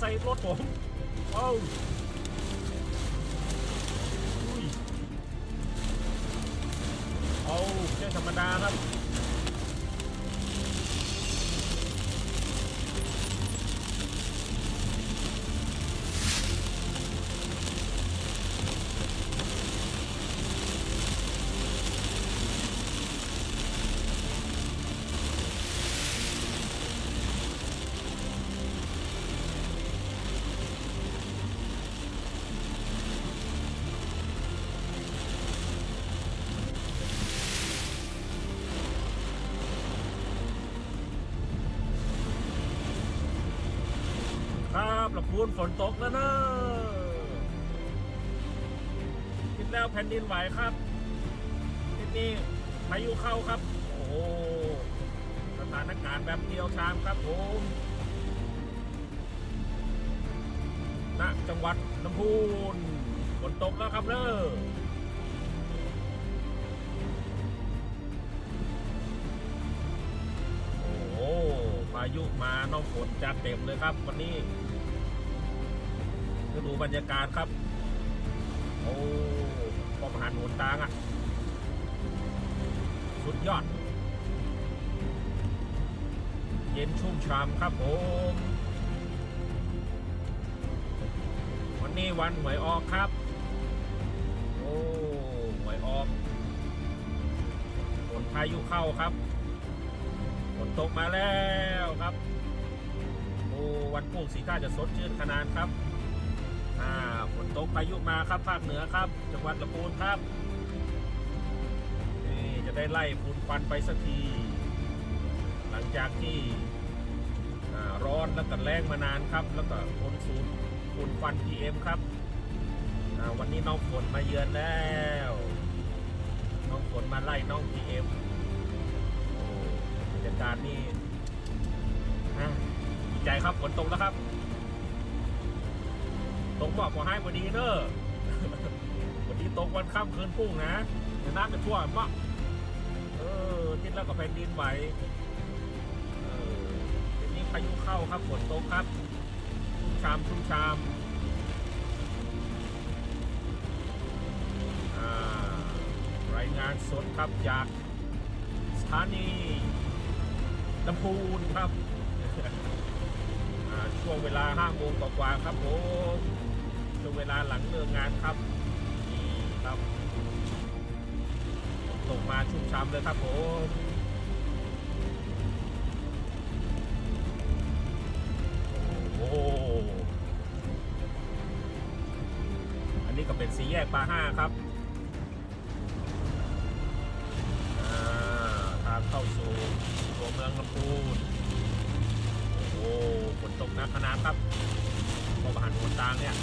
ใส่รถผม เอ้า พูนฝนตกแล้วเนอะคิดแล้วแผ่นดินไหวครับทีนี้พายุเข้าครับ โอ้โหสถานการณ์แบบเดียวชามครับผมณจังหวัดลำพูนฝนตกแล้วครับเนอะโอ้โหพายุมาน้องฝนจัดเต็มเลยครับ วันนี้ ก็ดูบรรยากาศครับ โอ้พอมหารหนตางอะ สุดยอด เย็นชุ่มฉ่ำครับผม วันนี้วันหวยออกครับ โอ้หวยออกฝนพายุเข้าครับฝนตกมาแล้วครับ โอ้วันพุ่งสีท่าจะสดชื่นขนาดครับ อ่าฝนตกพายุมาครับภาคเหนือครับ จังหวัดลำพูนครับนี่จะได้ไล่ฝุ่นควันไปสักที หลังจากที่ร้อนแล้วก็แรงมานานครับ แล้วก็คนสูญฝุ่นควัน PM ครับวันนี้น้องฝนมาเยือนแล้ว น้องฝนมาไล่น้อง PM โอ้บรรยากาศนี่อ่าดีใจครับฝนตกแล้วครับ ตกบอกขอให้พอดีเนอะวันนี้ตกวันค่ำคืนพุ่งนะเดี๋ยน้ำจะท่วมมะเออทิศแล้วก็แผ่นดินไหวเออทีนี้พายุเข้าครับฝนตกครับ ชามชุ่มชามอ่ารายงานสดครับจากสถานีลำพูนครับอ่าช่วงเวลา5โมงกว่าๆครับผม ช่วงเวลาหลังเลิกงานครับนี่ครับตกมาชุ่มช้ำเลยครับผมโอ้โหอันนี้ก็เป็นสีแยกปาห้าครับทางเข้าสู่ตัวเมืองลำพูนโอ้ฝนตกหนักขนาดครับพอผ่านหัวตางเนี่ย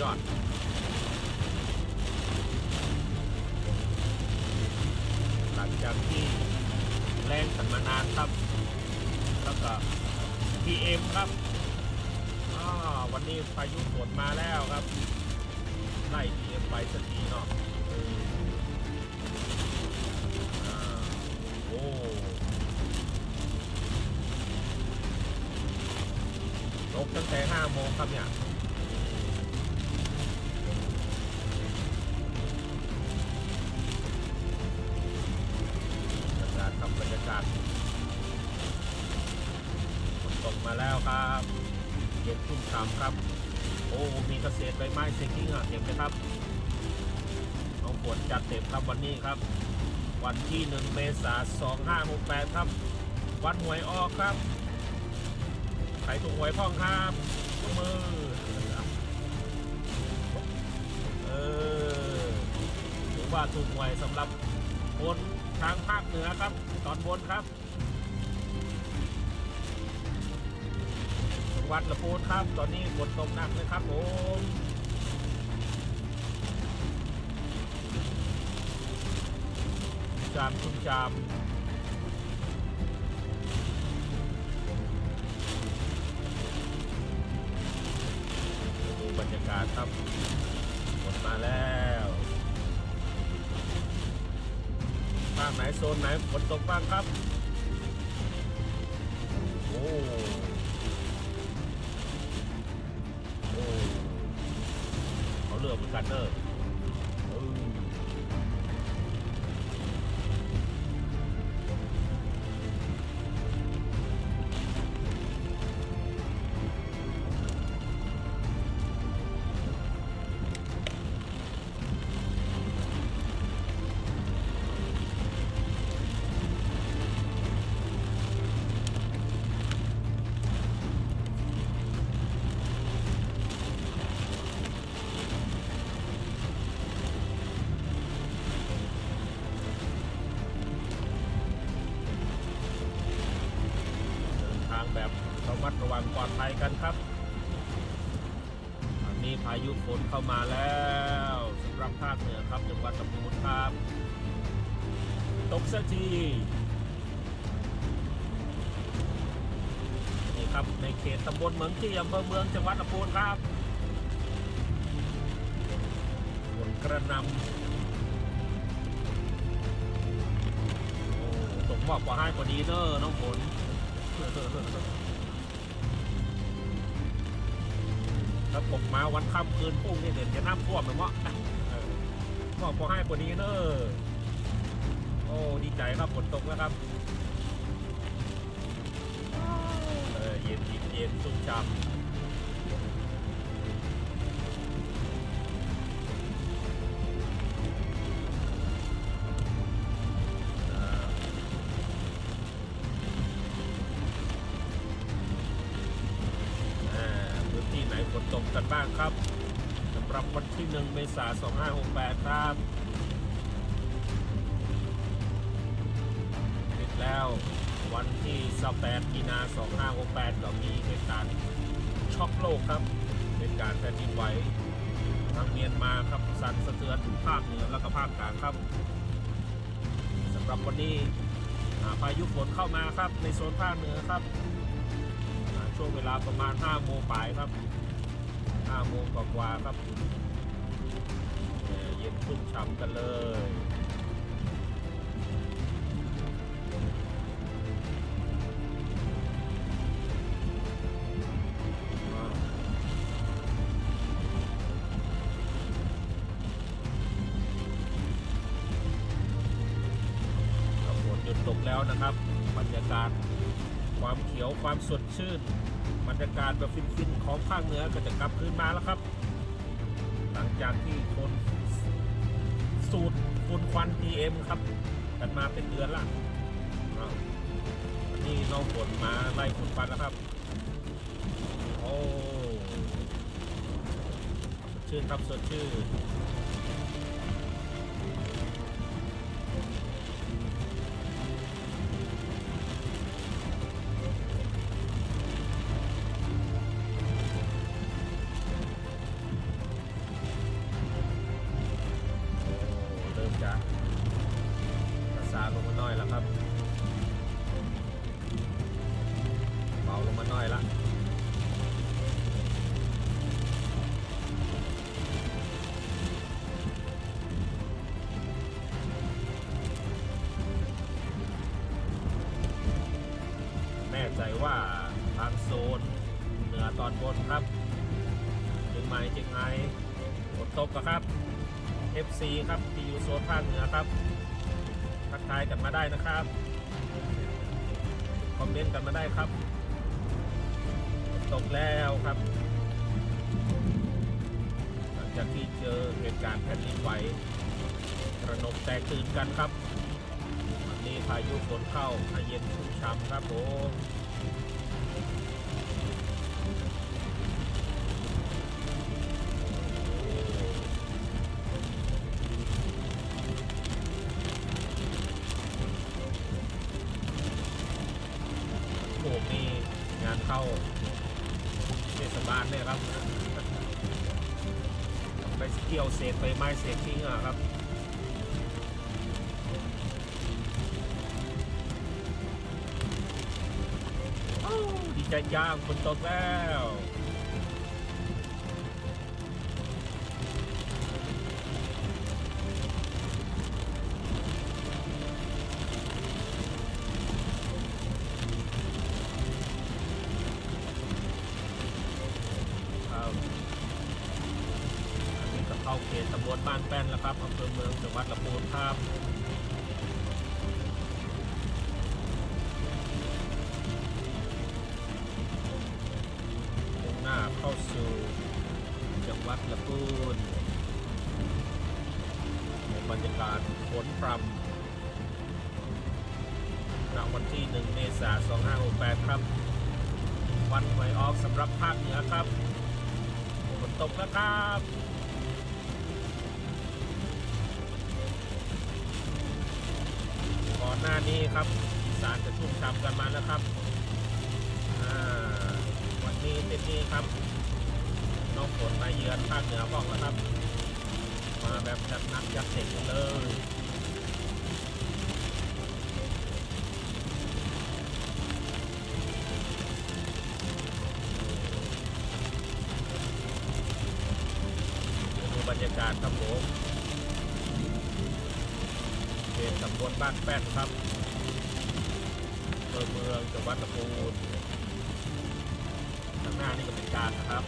ยอดหลังจากที่แรงกันมานานครับ แล้วก็ PM ครับอ่าวันนี้พายุฝนมาแล้วครับไล่ PM ไปสักทีเนาะโอ้ลกตั้งแต่ห้าโมงครับเนี่ย นมาแล้วครับเย็นชุ่มฉ่ำครับ โอ้ มีเกษตรใบไม้เซ็งกิ้งอะเต็มเลยครับน้องฝนจัดเต็มครับวันนี้ครับ วันที่1เมษายน2568 ครับ วันหวยออกครับใครถูกหวยพ่องครับยกมือเออหรือว่าถูกหวยสำหรับคนทางภาคเหนือครับ ตอนบนครับ วัดละปูนครับ ตอนนี้ฝนตกหนักเลยครับผมจามชุ่มจามดูบรรยากาศครับฝนมาแล้วภาคไหนซนไหนฝนตกบ้างครับ โอ้ เขาเระมัดระวังปลอดภัยกันครับอันนี้พายุฝนเข้ามาแล้วสำหรับภาคเหนือครับจังหวัดสมุทรครับตกสักทีนี่ครับในเขตตำบลเมืองที่อำเภอเมืองจังหวัดลำพูนครับฝนกระหนำโอ้ตกหมอกกว่าให้กว่าดีเนอะน้องฝน ถ้วตกมาวันค่ำคืนพุ่งนี่เด่นจะน้ำท่วมเลยมั้งเออหมอกกว่าให้กว่านี้เนอะโอ้ดีใจครับฝนตกแล้วครับเย็นเย็นเย็นชุ่มฉ่ำ นบ้างครับสำหรับวันที่ 1 เมษายน 2568 ครับติดแล้ววันที่18มีนา 2568 ก็มีเหตุการณ์ช็อกโลกครับเหตุการณ์แผ่นดินไหวทางเมียนมาครับสั่นสะเทือนทุกภาคเหนือและก็ภาคกลางครับสำหรับวันนี้พายุฝนเข้ามาครับในโซนภาคเหนือครับช่วงเวลาประมาณ5โมงปลายครับ 5โมงกว่าๆครับเอ่อเย็นชุ่มฉ่ำกันเลย ความเขียวความสดชื่นบรรยากาศแบบฟินๆของภาคเหนือก็จะกลับคืนมาแล้วครับ หลังจากที่คนสูดฝุ่นควัน PM ครับ กันมาเป็นเดือนละนี่น้องฝนมาไล่ฝุ่นควันแล้วครับ โอ้สดชื่นครับสดชื่น บนครับเชียงใหม่เชียงรายฝนตกอะครับ FC ครับที่อยู่โซนภาคเหนือครับทักทายกันมาได้นะครับคอมเมนต์กันมาได้ครับตกแล้วครับ หลังจากที่เจอเหตุการณ์แผ่นดินไหวระนมแตกตื่นกันครับ วันนี้พายุฝนเข้าให้เย็นชุ่มฉ่ำครับผม เข้าเทศบาลเนี่ยครับ ไปเกี่ยวเศษใบไม้เศษทิ้งอะครับดีใจย่างฝนตกแล้ว ครับอำเภอเมืองจังหวัดลำพูนครับมุ่งหน้าเข้าสู่จังหวัดลำพูนบรรยากาศฝนพรำณวันที่ 1 เมษายน 2568 ครับ วันหวยออกสำหรับภาคเหนือครับฝนตกแล้วครับ ก่อนหน้านี้ครับอีสานจะชุ่มฉ่ำกันมาแล้วครับวันนี้เต็มที่ครับน้องฝนมาเยือนภาคเหนือบ้องแล้วครับ มาแบบจัดหนักยัดเต็มเลยบรรยากาศครับผม ตตำบลบ้านแป้นครับเภอเมืองจังหวัดตะปูนข้างหน้านี่ก็เป็นการนะครับ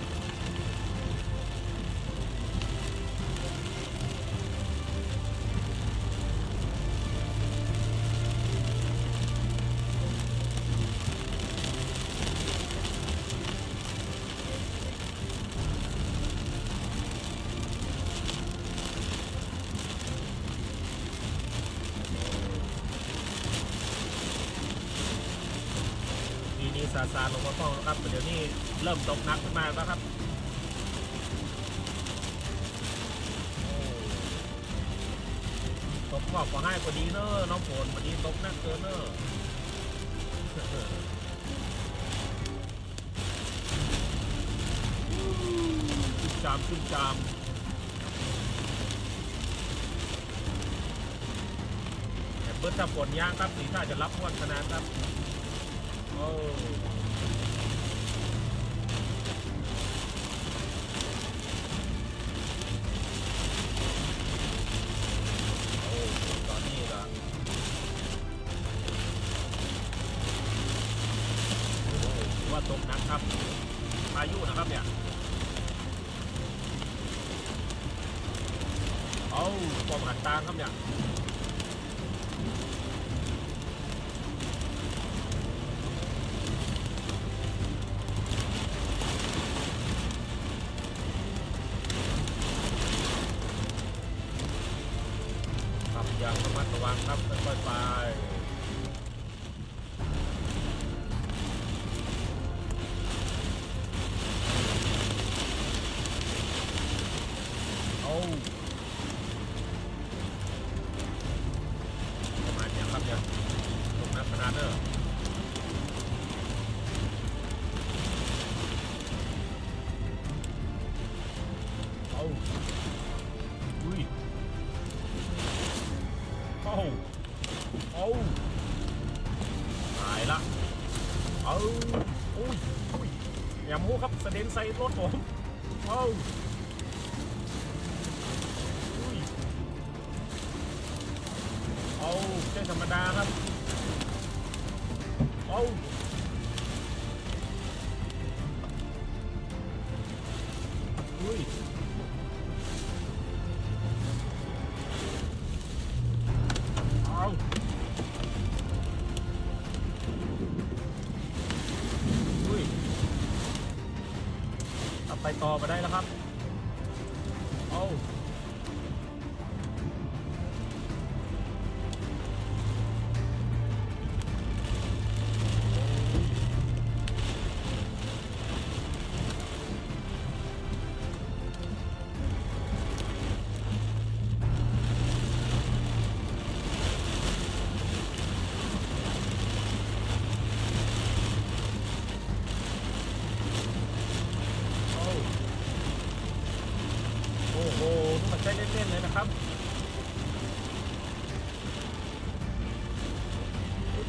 ซาลงมาฟ้องแล้วครับเดี๋ยวนี้เริ่มตกหนักขึ้นมาแล้วครับโอ้ตกหมอกก็ให้พอดีเนอะน้องฝนพอดีตกหนักเกินเนอะชุ่มจามชุ่มจามแต่เบิร์ดถ้าฝนย่างครับสีท่าจะรับม้วนขนาดครับ โอ้ เอาความหันตางครับเนี่ย ประมาณนี้ครับเนี่ยตรงนั้นขนาดเนอะเอาอุ้ยโอ้โอ้หายละเอาอุ้ยอุ้ยอย่ามูครับกระเด็นใส่รถผมเอา เอาใช่ธรรมดาครับ เอาอุ้ย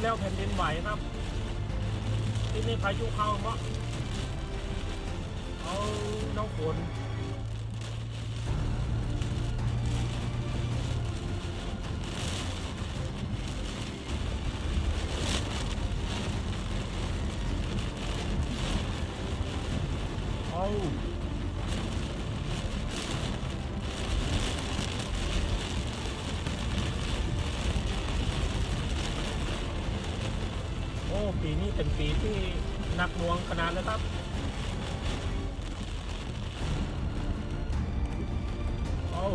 แล้วแผ่นดินไหวครับ ที่นี่พายุเข้ามั้งเอาน้องฝนเอา ปีนี้เป็นปีที่หนักหน่วงขนาดนะครับโอ้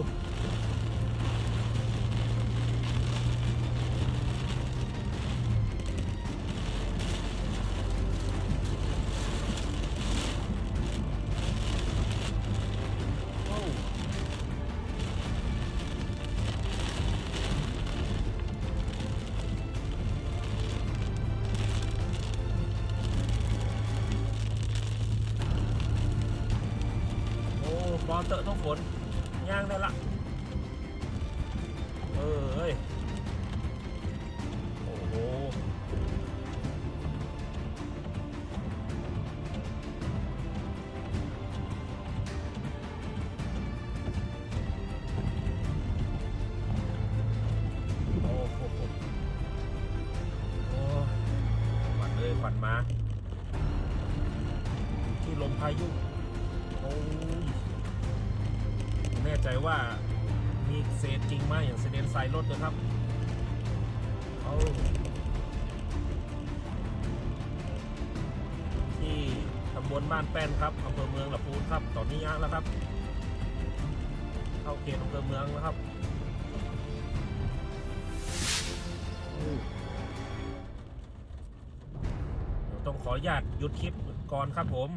บอลเตอะต้องฝนย่างได้ละ เออเฮ้ย โอ้โห โอ้โหโอ้ฝันเลยฝันมาที่ลมพายุ โอ้ย แน่ใจว่ามีเศษจริงไหมอย่างเสเดนไซรถนะครับเอาที่ตำบลบ้านแป้นครับอำเภอเมืองลำพูนครับตอนนี้ยังแล้วครับ เข้าเขตอำเภอเมืองแล้วครับเดี๋ยวต้องขออนุญาตหยุดคลิปก่อนครับผม